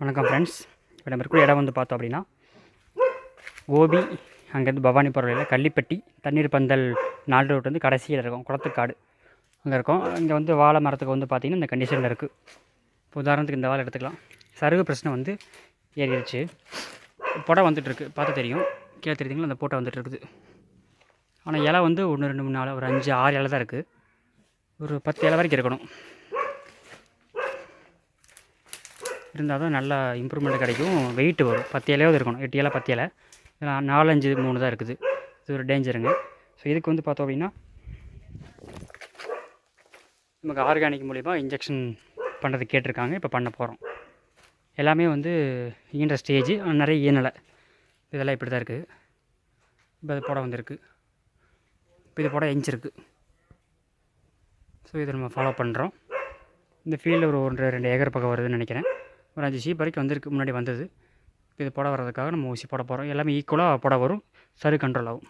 வணக்கம் ஃப்ரெண்ட்ஸ் இப்போ நம்ம இருக்கிற இடம் வந்து பார்த்தோம் அப்படின்னா கோபி அங்கேருந்து பவானி போகிற வழியில் கள்ளிப்பட்டி தண்ணீர் பந்தல் நாலு ரோட் வந்து கடைசியில் இருக்கும் குளத்துக்காடு. அங்கே இருக்கும். இங்கே வந்து வாழை மரத்துக்கு வந்து பார்த்திங்கன்னா இந்த கண்டிஷனில் இருக்குது இப்போ உதாரணத்துக்கு இந்த வாழை எடுத்துக்கலாம். சருகு பிரச்சனை வந்து ஏறிடுச்சு. புடை வந்துட்டுருக்கு பார்த்து தெரியும். கீழே தெரியுதுங்களா? அந்த போட்டை வந்துட்டு இருக்குது. ஆனால் இலை வந்து ஒன்று ரெண்டு மூணு நாலு ஒரு அஞ்சு ஆறு இலை தான் இருக்குது ஒரு பத்து இலை வரைக்கும் இருக்கணும். இருந்தால் தான் நல்லா இம்ப்ரூவ்மெண்ட் கிடைக்கும். வெயிட் வரும். பத்து இலையாவது இருக்கணும். எட்டு இலை பத்து இலை இதில் நாலஞ்சு மூணு தான் இருக்குது. இது ஒரு டேஞ்சருங்க ஸோ இதுக்கு வந்து பார்த்தோம் அப்படின்னா நமக்கு ஆர்கானிக் மூலிமா இன்ஜெக்ஷன் பண்ணுறது கேட்டிருக்காங்க. இப்போ பண்ண போகிறோம் எல்லாமே வந்து ஈன்ற ஸ்டேஜ் நிறைய ஈனலை இதெல்லாம் இப்படி தான் இருக்குது இப்போ இது போட வந்திருக்கு. இப்போ இது போட எஞ்சிருக்கு ஸோ இதை நம்ம ஃபாலோ பண்ணுறோம் இந்த ஃபீல்டு ஒரு ஒன்று ரெண்டு ஏக்கர் பக்கம் வருதுன்னு நினைக்கிறேன். ஒரு அஞ்சு ஷீப் வரைக்கும் வந்திருக்கு முன்னாடி வந்தது. இது போட வர்றதுக்காக நம்ம ஊசி போட போகிறோம் எல்லாமே ஈக்குவலாக போட வரும். சரி கண்ட்ரோல் ஆகும்.